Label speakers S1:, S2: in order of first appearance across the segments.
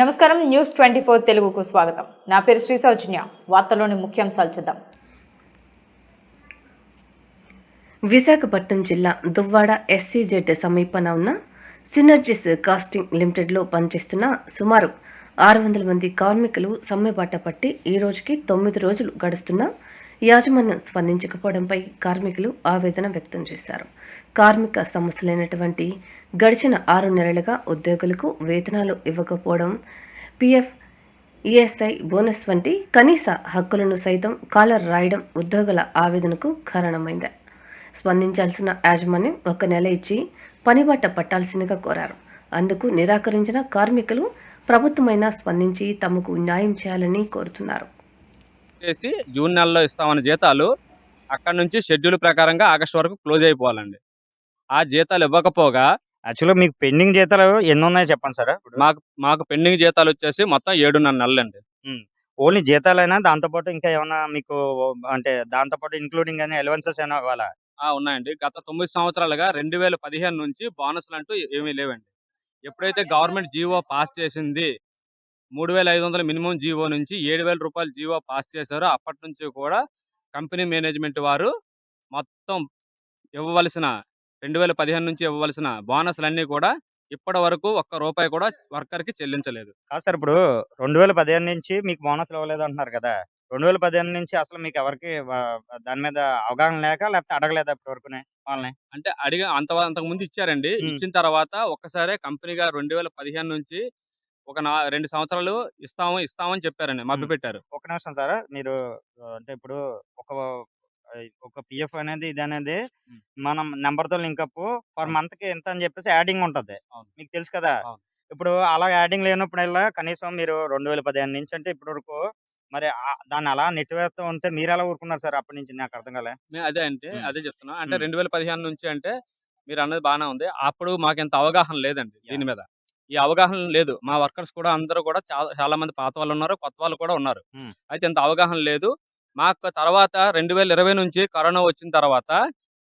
S1: నమస్కారం. News twenty four తెలుగుకు స్వాగతం. నా పేరు శ్రీ సౌజన్య. వార్తలోని ముఖ్యాంశాలు చూద్దాం.
S2: విశాఖపట్నం జిల్లా దువ్వాడ ఎస్సీజెడ్ సమీపన ఉన్న సినర్జిస్ కాస్టింగ్ లిమిటెడ్లో పనిచేస్తున్న సుమారు ఆరు వందల మంది కార్మికులు సమ్మెబాట పట్టి ఈ రోజుకి తొమ్మిది రోజులు గడుస్తున్నా యాజమాన్యం స్పందించకపోవడంపై కార్మికులు ఆవేదన వ్యక్తం చేశారు. కార్మిక సమస్యలైనటువంటి గడిచిన ఆరు నెలలుగా ఉద్యోగులకు వేతనాలు ఇవ్వకపోవడం పిఎఫ్ ఈఎస్ఐ బోనస్ వంటి కనీస హక్కులను సైతం కాలర్ రాయడం ఉద్యోగుల ఆవేదనకు కారణమైంది. స్పందించాల్సిన యాజమాన్యం ఒక నెల ఇచ్చి పనిబాట పట్టాల్సిందిగా కోరారు. అందుకు నిరాకరించిన కార్మికులు ప్రభుత్వమైనా స్పందించి తమకు న్యాయం చేయాలని కోరుతున్నారు.
S3: చేసి జూన్ నెలలో ఇస్తామన్న జీతాలు అక్కడ నుంచి షెడ్యూల్ ప్రకారంగా ఆగస్టు వరకు క్లోజ్ అయిపోవాలండి. ఆ జీతాలు ఇవ్వకపోగా
S4: యాక్చువల్గా మీకు పెండింగ్ జీతాలు ఎన్ని ఉన్నాయో చెప్పండి సార్?
S3: మాకు మాకు పెండింగ్ జీతాలు వచ్చేసి మొత్తం ఏడున్నర నెలలండి.
S4: ఓన్లీ జీతాలైనా దాంతోపాటు ఇంకా ఏమైనా మీకు అంటే దాంతోపాటు ఇంక్లూడింగ్ అని ఎలవెన్సెస్ ఏమైనా ఇవ్వాలా?
S3: ఆ, ఉన్నాయండి. గత తొమ్మిది సంవత్సరాలుగా రెండు వేల పదిహేను నుంచి బోనస్లు అంటూ ఏమీ లేవండి. ఎప్పుడైతే గవర్నమెంట్ జీవో పాస్ చేసింది మూడు వేల ఐదు వందల మినిమం జీవో నుంచి ఏడు వేల రూపాయలు జీవో పాస్ చేశారో. అప్పటి నుంచి కూడా కంపెనీ మేనేజ్మెంట్ వారు మొత్తం ఇవ్వవలసిన రెండు వేల పదిహేను నుంచి ఇవ్వవలసిన బోనస్లన్నీ కూడా ఇప్పటి వరకు ఒక్క రూపాయి కూడా వర్కర్కి చెల్లించలేదు.
S4: కాదు సార్ ఇప్పుడు రెండు వేల పదిహేను నుంచి మీకు బోనస్లు ఇవ్వలేదు అంటున్నారు కదా! రెండు వేల పదిహేను నుంచి అసలు మీకు ఎవరికి దాని మీద అవగాహన లేక లేకపోతే అడగలేదా ఇప్పటి వరకునే వాళ్ళని?
S3: అంటే అడిగా అంత అంతకు ముందు ఇచ్చారండి. ఇచ్చిన తర్వాత ఒక్కసారే కంపెనీగా రెండు వేల పదిహేను నుంచి ఒక నా రెండు సంవత్సరాలు ఇస్తాము ఇస్తామని చెప్పారండి మభ్య. పెట్టారు
S4: ఒక నిమిషం సార్ మీరు అంటే ఇప్పుడు ఒక ఒక పిఎఫ్ అనేది ఇది అనేది. మనం నెంబర్తో లింకప్ పర్. మంత్కి ఎంత అని చెప్పేసి యాడింగ్ ఉంటది. మీకు తెలుసు కదా. ఇప్పుడు అలా యాడింగ్ లేనప్పుడల్లా కనీసం మీరు రెండు వేల పదిహేను నుంచి అంటే ఇప్పటి వరకు మరి దాన్ని అలా నెట్టివేస్తూ ఉంటే మీరు ఎలా ఊరుకున్నారు సార్ అప్పటి నుంచి నాకు అర్థం కాలే
S3: అదే అంటే. అదే చెప్తున్నా అంటే. రెండు వేల పదిహేను నుంచి అంటే మీరు అన్నది బాగానే ఉంది అప్పుడు మాకు ఇంత అవగాహన లేదండి దీని మీద ఈ అవగాహన లేదు. మా వర్కర్స్ కూడా అందరూ కూడా చాలా చాలా మంది పాత వాళ్ళు ఉన్నారు కొత్త వాళ్ళు కూడా ఉన్నారు. అయితే ఇంత అవగాహన లేదు. మాకు తర్వాత రెండు వేల ఇరవై నుంచి కరోనా వచ్చిన తర్వాత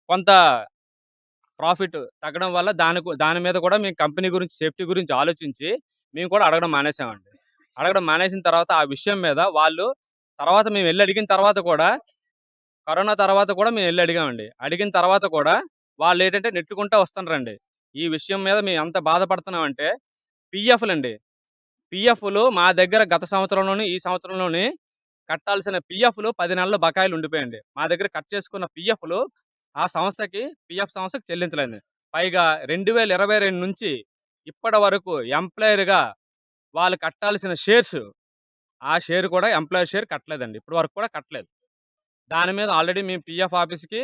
S3: కొంత ప్రాఫిట్ తగ్గడం వల్ల దాని గు- దాని మీద కూడా మేము కంపెనీ గురించి సేఫ్టీ గురించి ఆలోచించి మేము కూడా అడగడం మానేసామండి. అడగడం మానేసిన తర్వాత ఆ విషయం మీద వాళ్ళు తర్వాత మేము వెళ్ళి అడిగిన తర్వాత కూడా కరోనా తర్వాత కూడా మేము వెళ్ళి అడిగామండి. అడిగిన తర్వాత కూడా వాళ్ళు ఏంటంటే నెట్టుకుంటా వస్తున్నారండి ఈ విషయం మీద మేము ఎంత బాధపడుతున్నామంటే పిఎఫ్లు అండి పిఎఫ్లు మా దగ్గర గత సంవత్సరంలోని ఈ సంవత్సరంలోని కట్టాల్సిన పిఎఫ్లు పది నెలల బకాయిలు ఉండిపోయండి మా దగ్గర కట్ చేసుకున్న పిఎఫ్లు ఆ సంస్థకి పిఎఫ్ సంస్థకి చెల్లించలేదు పైగా రెండు వేల ఇరవై రెండు నుంచి ఇప్పటి వరకు ఎంప్లాయర్గా వాళ్ళు కట్టాల్సిన షేర్స్ ఆ షేర్ కూడా ఎంప్లాయర్ షేర్ కట్టలేదండి. ఇప్పటి వరకు కూడా కట్టలేదు. దాని మీద ఆల్రెడీ మేము పిఎఫ్ ఆఫీస్కి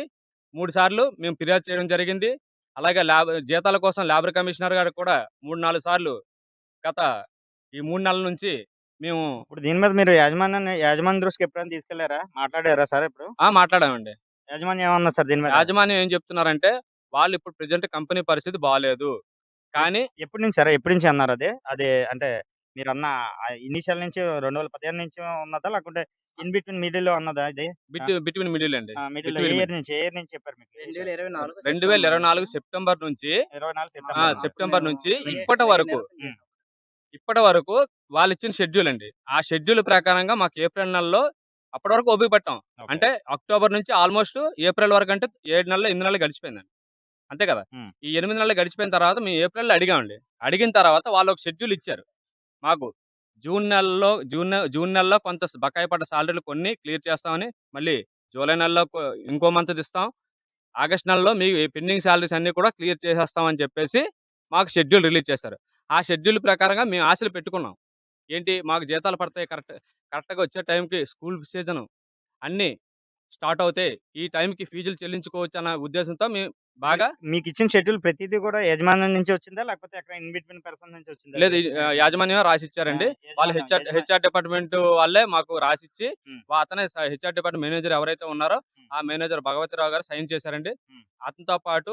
S3: మూడు సార్లు మేము ఫిర్యాదు చేయడం జరిగింది. అలాగే ల్యాబ్ జీతాల కోసం లేబర్ కమిషనర్ గారికి కూడా మూడు నాలుగు సార్లు గత ఈ మూడు నెలల నుంచి మేము
S4: ఇప్పుడు దీని మీద మీరు యాజమాన్యాన్ని యాజమాన్య దృష్టికి ఎప్పుడైనా తీసుకెళ్ళారా? మాట్లాడారా సార్ ఇప్పుడు?
S3: ఆ! మాట్లాడామండి.
S4: యాజమాన్యం ఏమన్నా సార్ దీని మీద?
S3: యాజమాన్యం ఏం చెప్తున్నారంటే వాళ్ళు ఇప్పుడు ప్రెజెంట్ కంపెనీ పరిస్థితి బాగాలేదు కానీ
S4: ఎప్పటి నుంచి సార్? ఎప్పటి నుంచి అన్నారు అది? అది అంటే మీరు అన్న ఇనిషియల్ నుంచి రెండు వేల పదిహేను నుంచి ఉన్నదా? లేకుంటే ఇన్ బిట్వీన్ మిడిల్లో ఉన్నదా ఇది?
S3: బిట్ బిట్వీన్ మిడిల్ అండి.
S4: మిడిల్. ఇయర్ నుంచి ఇయర్ నుంచి చెప్పారు మీకు.
S3: రెండు వేల ఇరవై నాలుగు సెప్టెంబర్ నుంచి
S4: ఇరవై నాలుగు
S3: ఆ,
S4: సెప్టెంబర్
S3: నుంచి. ఇప్పటి వరకు. ఇప్పటి వరకు వాళ్ళు ఇచ్చిన షెడ్యూల్ అండి. ఆ షెడ్యూల్ ప్రకారంగా మాకు ఏప్రిల్ నెలలో అప్పటి వరకు ఓపిక పట్టాం. అంటే అక్టోబర్ నుంచి ఆల్మోస్ట్ ఏప్రిల్ వరకు అంటే ఏడు నెలలు ఎనిమిది నెలలు గడిచిపోయిందండి. అంతే కదా. ఈ ఎనిమిది నెలలు గడిచిపోయిన తర్వాత మేము ఏప్రిల్లో అడిగామండి. అడిగిన తర్వాత వాళ్ళు ఒక షెడ్యూల్ ఇచ్చారు. మాకు జూన్ నెలలో జూన్ జూన్ నెలలో కొంత బకాయి పడ్డ సాలరీలు కొన్ని క్లియర్ చేస్తామని మళ్ళీ జూలై నెలలో ఇంకో మంత్ ఇస్తాం. ఆగస్ట్ నెలలో మీ పెండింగ్ సాలరీస్ అన్నీ కూడా క్లియర్ చేసేస్తామని చెప్పేసి మాకు షెడ్యూల్ రిలీజ్ చేశారు. ఆ షెడ్యూల్ ప్రకారంగా మేము ఆశలు పెట్టుకున్నాం. ఏంటి మాకు జీతాలు పడతాయి కరెక్ట్ కరెక్ట్గా వచ్చే టైంకి స్కూల్ సీజన్ అన్నీ స్టార్ట్ అవుతాయి. ఈ టైంకి ఫీజులు చెల్లించుకోవచ్చు అన్న ఉద్దేశంతో మేము బాగా?
S4: మీకు ఇచ్చిన షెడ్యూల్ ప్రతిదీ కూడా యజమాన్యం నుంచి వచ్చిందా? లేకపోతే ఎక్కడ ఇన్ బిట్వీన్ పర్సన్ నుంచి వచ్చిందా?
S3: లేదు యాజమాన్యమే రాసి ఇచ్చారండి వాళ్ళు హెచ్ఆర్ హెచ్ఆర్ డిపార్ట్మెంట్ వాళ్ళే మాకు రాసిచ్చి అతనే హెచ్ఆర్ డిపార్ట్మెంట్ మేనేజర్ ఎవరైతే ఉన్నారో. ఆ మేనేజర్ భగవతిరావు గారు సైన్ చేశారండి. అతనితో పాటు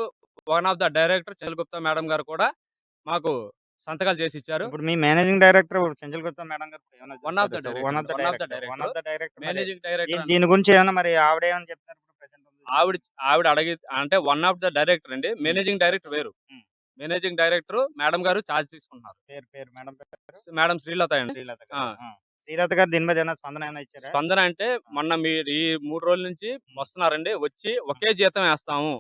S3: one of the director Chandragupta madam గారు కూడా మాకు సంతకాలు చేసి ఇచ్చారు
S4: ఇప్పుడు మీ managing director Chanchal Gupta madam గారు. One of the director
S3: managing director
S4: దీని గురించి ఏమన్నా మరి ఆవిడ ఏమని చెప్తారు?
S3: ఆవిడ ఆవిడ అడిగి అంటే వన్ ఆఫ్ ద డైరెక్టర్ అండి. మేనేజింగ్ డైరెక్టర్ వేరు.
S4: Hmm.
S3: మేనేజింగ్ డైరెక్టర్ మేడం గారు ఛార్జ్
S4: పేరు పేరు మేడం
S3: మేడం శ్రీలత అండి.
S4: శ్రీలత. శ్రీలత గారు దీని మీద ఏమైనా స్పందన ఏమైనా ఇచ్చారా?
S3: స్పందన అంటే మొన్న మీ ఈ మూడు రోజుల నుంచి వస్తున్నారండి. వచ్చి ఒకే జీతం వేస్తాము.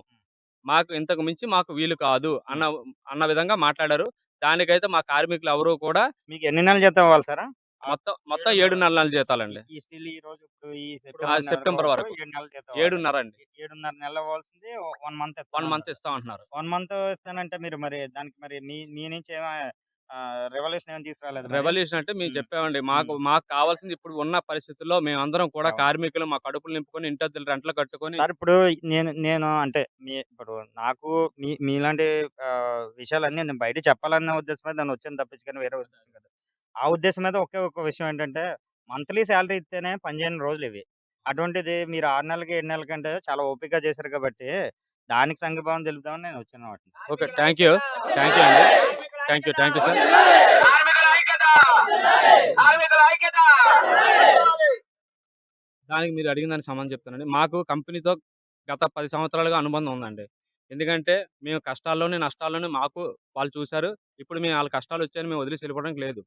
S3: మాకు ఇంతకు మించి మాకు వీలు కాదు అన్న అన్న విధంగా మాట్లాడారు. దానికైతే మా కార్మికులు ఎవరు కూడా
S4: మీకు ఎన్ని నెలలు జీతం ఇవ్వాలి సార్
S3: మొత్తం మొత్తం ఏడు నెలల జీతాలండి
S4: ఈ స్టిల్ ఈ రోజు ఇప్పుడు ఈ సెప్టెంబర్
S3: వరకు.
S4: ఏడు నెలల జీతం
S3: ఏడున్నర అండి
S4: ఏడున్నర నెలలు ఇవ్వాల్సింది వన్ మంత్
S3: వన్ మంత్ ఇస్తాం అంటున్నారు
S4: వన్ మంత్ ఇస్తానంటే మీరు మరి దానికి మరి మీ మీ నుంచి ఏమైనా రెవల్యూషన్ ఏమైనా తీసుకురాలేదు?
S3: రెవల్యూషన్ అంటే మేము. చెప్పామండి మాకు మాకు కావాల్సింది ఇప్పుడు ఉన్న పరిస్థితుల్లో మేము అందరం కూడా. కార్మికులు మా కడుపులు నింపుకొని ఇంటి రెంట్లు కట్టుకొని
S4: సార్ ఇప్పుడు నేను నేను అంటే మీ ఇప్పుడు నాకు మీ మీలాంటి విషయాలన్నీ నేను బయట చెప్పాలన్న ఉద్దేశం మీద నేను వచ్చాను తప్పించి కానీ వేరే ఉద్దేశం కదా ఆ ఉద్దేశం మీద ఒకే ఒక విషయం ఏంటంటే మంత్లీ శాలరీ ఇస్తేనే పనిచేయని రోజులు ఇవి. అటువంటిది మీరు ఆరు నెలలకి ఏడు నెలలకి అంటే చాలా ఓపికగా చేశారు కాబట్టి దానికి సంఘీభావం తెలుపుదామని నేను వచ్చాను వాటిని
S3: okay thank you thank you అండి. Thank you thank you sir. దానికి మీరు అడిగిన దానికి సమాధానం చెప్తానండి. మాకు కంపెనీతో గత పది సంవత్సరాలుగా అనుబంధం ఉందండి. ఎందుకంటే మేము కష్టాల్లోనే నష్టాల్లోనే మాకు వాళ్ళు చూశారు. ఇప్పుడు మేము వాళ్ళ కష్టాలు వచ్చాయని మేము వదిలేసి వెళ్ళిపోవడానికి లేదు.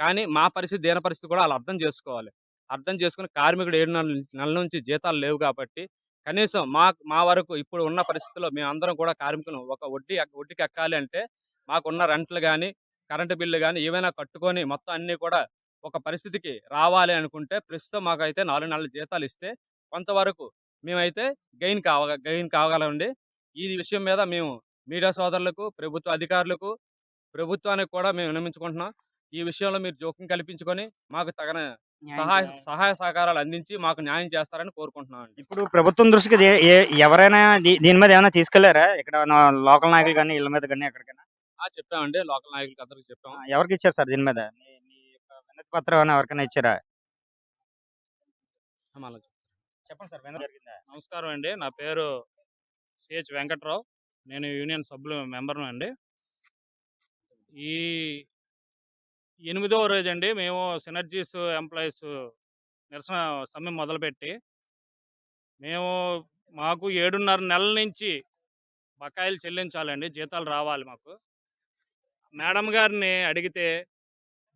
S3: కానీ మా పరిస్థితి దేని పరిస్థితి కూడా వాళ్ళు అర్థం చేసుకోవాలి. అర్థం చేసుకుని కార్మికుడు ఏడు నెలల నుంచి జీతాలు లేవు కాబట్టి కనీసం మా మా వరకు ఇప్పుడు ఉన్న పరిస్థితుల్లో మేము అందరం కూడా కార్మికులు. ఒక వడ్డీ వడ్డీకి ఎక్కాలి అంటే మాకున్న రెంట్లు కానీ కరెంటు బిల్లు కానీ ఏవైనా కట్టుకొని మొత్తం అన్నీ కూడా ఒక పరిస్థితికి రావాలి అనుకుంటే ప్రస్తుతం మాకైతే నాలుగు నెలల జీతాలు ఇస్తే కొంతవరకు మేమైతే గెయిన్ కావ గెయిన్ కాగలండి ఈ విషయం మీద మేము మీడియా సోదరులకు ప్రభుత్వ అధికారులకు ప్రభుత్వానికి కూడా మేము విన్నమించుకుంటున్నాం ఈ విషయంలో మీరు జోక్యం కల్పించుకొని మాకు తగిన సహాయ సహాయ సహకారాలు అందించి మాకు న్యాయం చేస్తారని కోరుకుంటున్నాం అండి
S4: ఇప్పుడు ప్రభుత్వం దృష్టికి ఏ- ఏ- ఎవరైనా దీ- దీని మీద ఏమైనా తీసుకెళ్ళారా? ఇక్కడ లోకల్ నాయకులు కానీ ఇళ్ళ మీద కానీ ఎక్కడికైనా?
S3: ఆ, చెప్పామండి. లోకల్ నాయకులకి అందరికి చెప్పాం.
S4: ఆ, ఎవరికి ఇచ్చారు సార్ దీని మీద? మీ మీ యొక్క వినతి పత్రం ఏమైనా ఎవరికైనా ఇచ్చారా?
S3: అలా
S4: చెప్పండి సార్ వినతి జరిగిందా?
S5: నమస్కారం అండి. నా పేరు సిహెచ్ వెంకట్రావు. నేను యూనియన్ సభ్యులు మెంబర్ను అండి. ఈ ఎనిమిదవ రోజు అండి మేము సినర్జీస్ ఎంప్లాయీస్ నిరసన సమ్మె మొదలుపెట్టి మేము మాకు ఏడున్నర నెలల నుంచి బకాయిలు చెల్లించాలండి జీతాలు రావాలి మాకు. మేడం గారిని అడిగితే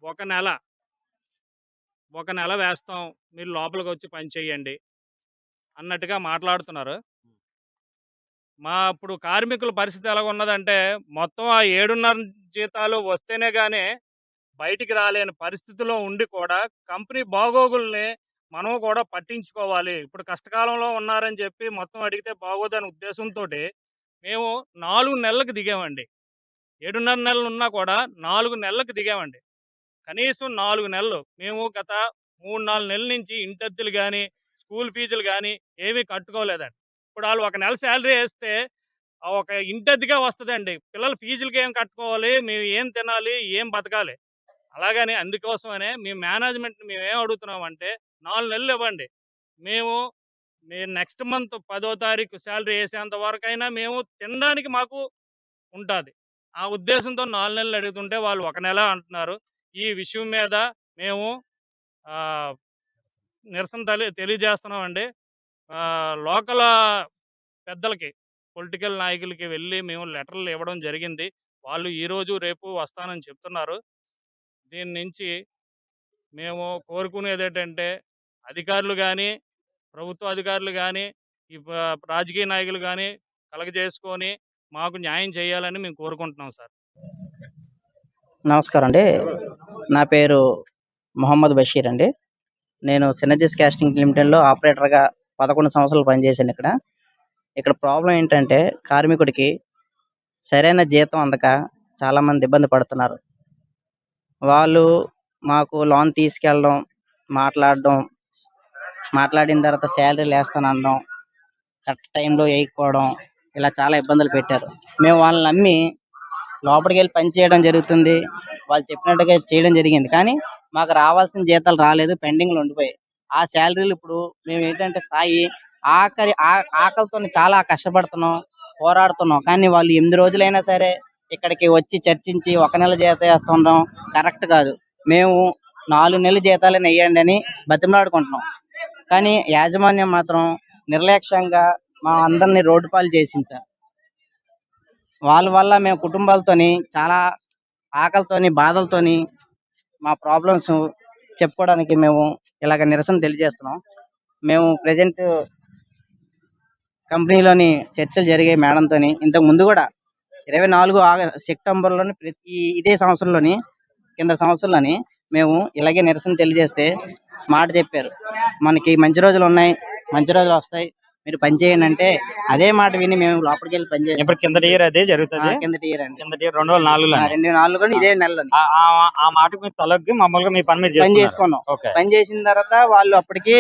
S5: ఒక నెల ఒక నెల వేస్తాం మీరు లోపలికి వచ్చి పని చేయండి అన్నట్టుగా మాట్లాడుతున్నారు. మా ఇప్పుడు కార్మికుల పరిస్థితి ఎలా ఉన్నదంటే మొత్తం ఆ ఏడున్నర జీతాలు వస్తేనే కానీ బయటికి రాలేని పరిస్థితిలో ఉండి కూడా కంపెనీ బాగోగుల్ని మనం కూడా పట్టించుకోవాలి. ఇప్పుడు కష్టకాలంలో ఉన్నారని చెప్పి మొత్తం అడిగితే బాగోదనే ఉద్దేశంతో మేము నాలుగు నెలలకు దిగామండి. ఏడున్నర నెలలు ఉన్నా కూడా నాలుగు నెలలకు దిగామండి. కనీసం నాలుగు నెలలు. మేము గత మూడు నాలుగు నెలల నుంచి ఇంటద్దులు కానీ స్కూల్ ఫీజులు కానీ ఏమీ కట్టుకోలేదండి. ఇప్పుడు వాళ్ళు ఒక నెల శాలరీ వేస్తే ఒక ఇంటద్దిగా వస్తుందండి. పిల్లల ఫీజులకి ఏం కట్టుకోవాలి? మేము ఏం తినాలి? ఏం బతకాలి? అలాగని అందుకోసమనే మేము మేనేజ్మెంట్ని మేము ఏం అడుగుతున్నామంటే నాలుగు నెలలు ఇవ్వండి. మేము మీ నెక్స్ట్ మంత్ పదో తారీఖు శాలరీ వేసేంత వరకైనా మేము తినడానికి మాకు ఉంటుంది. ఆ ఉద్దేశంతో నాలుగు నెలలు అడుగుతుంటే వాళ్ళు ఒక నెల అంటున్నారు. ఈ విషయం మీద మేము నిరసన తెలి తెలియజేస్తున్నామండి. ఆ, లోకల్ పెద్దలకి పొలిటికల్ నాయకులకి వెళ్ళి మేము లెటర్లు ఇవ్వడం జరిగింది. వాళ్ళు ఈరోజు రేపు వస్తానని చెప్తున్నారు. దీని నుంచి మేము కోరుకునేది ఏంటంటే అధికారులు కానీ ప్రభుత్వ అధికారులు కానీ ఈ రాజకీయ నాయకులు కానీ కలగజేసుకొని మాకు న్యాయం చేయాలని మేము కోరుకుంటున్నాం సార్.
S6: నమస్కారం అండి. నా పేరు మొహమ్మద్ బషీర్ అండి. నేను సినర్జిస్ క్యాస్టింగ్ లిమిటెడ్లో ఆపరేటర్గా పదకొండు సంవత్సరాలు పనిచేశాను ఇక్కడ. ఇక్కడ ప్రాబ్లం ఏంటంటే కార్మికుడికి సరైన జీతం అందక చాలామంది ఇబ్బంది పడుతున్నారు. వాళ్ళు మాకు లోన్ తీసుకెళ్ళడం మాట్లాడడం మాట్లాడిన తర్వాత శాలరీలు వేస్తానడం కరెక్ట్ టైంలో వేయకపోవడం ఇలా చాలా ఇబ్బందులు పెట్టారు. మేము వాళ్ళని నమ్మి లోపలికి వెళ్ళి పని చేయడం జరుగుతుంది. వాళ్ళు చెప్పినట్టుగా చేయడం జరిగింది. కానీ మాకు రావాల్సిన జీతాలు రాలేదు పెండింగ్లు ఉండిపోయాయి. ఆ శాలరీలు ఇప్పుడు మేము ఏంటంటే సాయి ఆఖరి ఆ- ఆకలితో చాలా కష్టపడుతున్నాం పోరాడుతున్నాం. కానీ వాళ్ళు ఎనిమిది రోజులైనా సరే ఇక్కడికి వచ్చి చర్చించి ఒక నెల జీతం వేస్తుండడం కరెక్ట్ కాదు. మేము నాలుగు నెలల జీతాలను వేయండి అని బతిమలాడుకుంటున్నాం. కానీ యాజమాన్యం మాత్రం నిర్లక్ష్యంగా మా అందరినీ రోడ్డు పాలు చేసింది సార్. వాళ్ళ వల్ల మేము కుటుంబాలతోని చాలా ఆకలితోని బాధలతోని మా ప్రాబ్లమ్స్ చెప్పుకోవడానికి మేము ఇలాగ నిరసన తెలియజేస్తున్నాం. మేము ప్రజెంట్ కంపెనీలోని చర్చలు జరిగాయి మేడంతో ఇంతకు ముందు కూడా ఇరవై నాలుగు ఆగ సెప్టెంబర్లోని ప్రతి ఇదే సంవత్సరంలోని కింద సంవత్సరంలోని మేము ఇలాగే నిరసన తెలియజేస్తే మాట చెప్పారు. మనకి మంచి రోజులు ఉన్నాయి మంచి రోజులు వస్తాయి. మీరు పని చేయండి అంటే అదే మాట విని మేము లోపలికి వెళ్ళి పని చేసాం
S4: ఇప్పుడు కిందటి ఇయర్ అదే జరుగుతుంది.
S6: కిందటి ఇయర్ అండి.
S4: కిందటి ఇయర్ రెండు వేల నాలుగులో
S6: ఆ, రెండు నాలుగు ఇదే నెలలో
S4: ఆ- మాటకు మీరు తలొగ్గి మామూలుగా మీ పని మీరు
S6: పని. చేసుకున్నాం. పని చేసిన తర్వాత వాళ్ళు అప్పటికి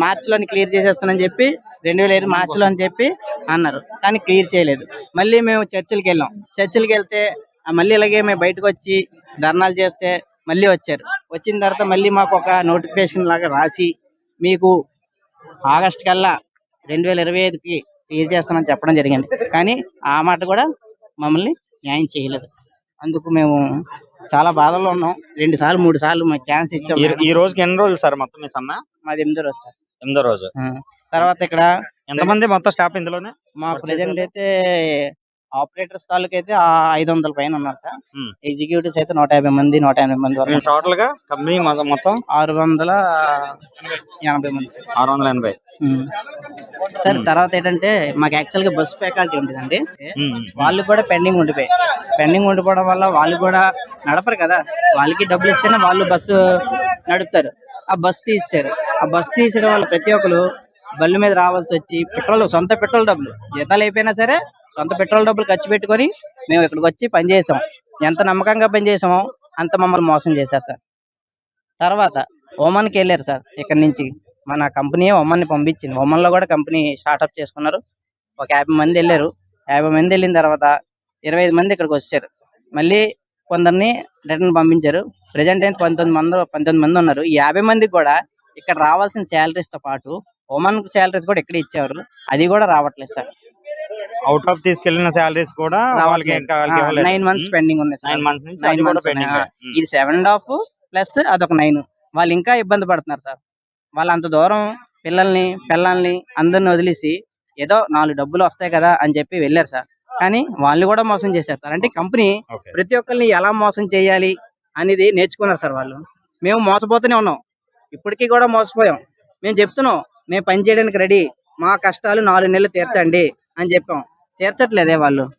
S6: మార్చ్లోని క్లియర్ చేసేస్తానని చెప్పి రెండు వేల ఐదు మార్చ్లో అని చెప్పి అన్నారు. కానీ క్లియర్ చేయలేదు. మళ్ళీ మేము చర్చిలకి వెళ్ళాం. చర్చిలకి వెళ్తే మళ్ళీ ఇలాగే మేము బయటకు వచ్చి ధర్నాలు చేస్తే మళ్ళీ వచ్చారు. వచ్చిన తర్వాత మళ్ళీ మాకు ఒక నోటిఫికేషన్ లాగా రాసి మీకు ఆగస్ట్ కల్లా రెండు వేల ఇరవై ఐదుకి క్లియర్ చేస్తామని చెప్పడం జరిగింది. కానీ ఆ మాట కూడా మమ్మల్ని న్యాయం చేయలేదు. అందుకు మేము చాలా బాధల్లో ఉన్నాం. రెండు సార్లు మూడు సార్లు మాకు ఛాన్స్ ఇచ్చాం.
S4: ఈ- రోజుకి ఎన్ని రోజులు సార్ మొత్తం మీ సమ్మె?
S6: మాది ఎనిమిదో రోజు సార్.
S4: ఎనిమిదో రోజు.
S6: తర్వాత ఇక్కడ
S4: ఎంతమంది మొత్తం స్టాఫ్ ఇందులోనే?
S6: మా ప్రెసెంట్? అయితే ఆపరేటర్స్ తాలూకు అయితే ఐదు వందల పైన ఉన్నారు సార్. ఎగ్జిక్యూటివ్స్ అయితే నూట యాభై మంది నూట ఎనభై మంది వరకు
S4: టోటల్గా కంపెనీ మొత్తం- మొత్తం?
S6: ఆరు వందల ఎనభై మంది సార్.
S4: ఆరు వందల ఎనభై.
S6: సార్ తర్వాత ఏంటంటే మాకు యాక్చువల్గా బస్ ఫ్యాకల్టీ ఉంటుందండి. వాళ్ళు కూడా పెండింగ్ ఉండిపోయి పెండింగ్ ఉండిపోవడం వల్ల వాళ్ళు కూడా నడపరు కదా. వాళ్ళకి డబ్బులు ఇస్తేనే వాళ్ళు బస్సు నడుపుతారు. ఆ బస్ తీసారు ఆ బస్ తీసడం వల్ల ప్రతి ఒక్కరు బళ్ళు మీద రావాల్సి వచ్చి పెట్రోల్ సొంత పెట్రోల్ డబ్బులు. జీతాలు అయిపోయినా సరే సొంత పెట్రోల్ డబ్బులు ఖర్చు పెట్టుకొని మేము ఇక్కడికి వచ్చి పని చేసాం. ఎంత నమ్మకంగా పని చేసామో అంత మమ్మల్ని మోసం చేశారు సార్. తర్వాత ఒమన్కి వెళ్ళారు సార్ ఇక్కడ నుంచి. మన కంపెనీ ఒమన్ని పంపించింది. ఒమన్లో కూడా కంపెనీ స్టార్ట్అప్ చేసుకున్నారు. ఒక యాభై మంది వెళ్ళారు. యాభై మంది వెళ్ళిన తర్వాత ఇరవై ఐదు మంది ఇక్కడికి వచ్చారు. మళ్ళీ కొందరిని రిటర్న్ పంపించారు. ప్రజెంట్ అయితే పంతొమ్మిది మంది పంతొమ్మిది మంది ఉన్నారు. ఈ యాభై మందికి కూడా ఇక్కడ రావాల్సిన శాలరీస్తో పాటు ఉమెన్ శాలరీస్ కూడా ఇక్కడ ఇచ్చారు అది కూడా రావట్లేదు సార్.
S4: అవుట్ ఆఫ్ తీసుకెళ్ళిన శాలరీస్ కూడా.
S6: నైన్ మంత్స్ పెండింగ్ ఉన్నాయి
S4: నైన్ మంత్స్
S6: ఉన్నాయి. ఇది సెవెన్ అండ్ హాఫ్ ప్లస్ అదొక నైన్ వాళ్ళు ఇంకా ఇబ్బంది పడుతున్నారు సార్. వాళ్ళు అంత దూరం పిల్లల్ని పిల్లల్ని అందరిని వదిలేసి ఏదో నాలుగు డబ్బులు వస్తాయి కదా అని చెప్పి వెళ్ళారు సార్. కానీ వాళ్ళు కూడా మోసం చేశారు సార్. అంటే కంపెనీ ప్రతి ఒక్కరిని ఎలా మోసం చేయాలి అనేది నేర్చుకున్నారు సార్ వాళ్ళు. మేము మోసపోతూనే ఉన్నాం. ఇప్పటికీ కూడా మోసపోయాం. మేము చెప్తున్నాం మేము పని చేయడానికి రెడీ. మా కష్టాలు నాలుగు నెలలు తీర్చండి అని చెప్పాం. తీర్చట్లేదే వాళ్ళు.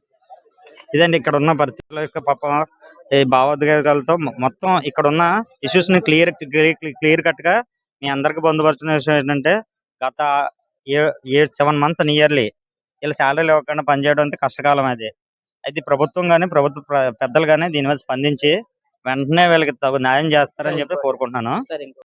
S4: ఇదండి ఇక్కడ ఉన్న పరిస్థితుల యొక్క పాప. ఈ భావోద్వేగాలతో మొత్తం ఇక్కడ ఉన్న ఇష్యూస్ని క్లియర్ క్లియర్ కట్గా మీ అందరికి పొందుపరిచిన విషయం ఏంటంటే గత ఏ సెవెన్ మంత్ నియర్లీ వీళ్ళ శాలరీలు ఇవ్వకుండా పనిచేయడం అంటే కష్టకాలం అది. అయితే ప్రభుత్వం గానీ ప్రభుత్వ ప్ర- పెద్దలు గానీ దీని మీద స్పందించి వెంటనే వీళ్ళకి తగు న్యాయం చేస్తారని చెప్పి కోరుకుంటున్నాను.
S6: సరే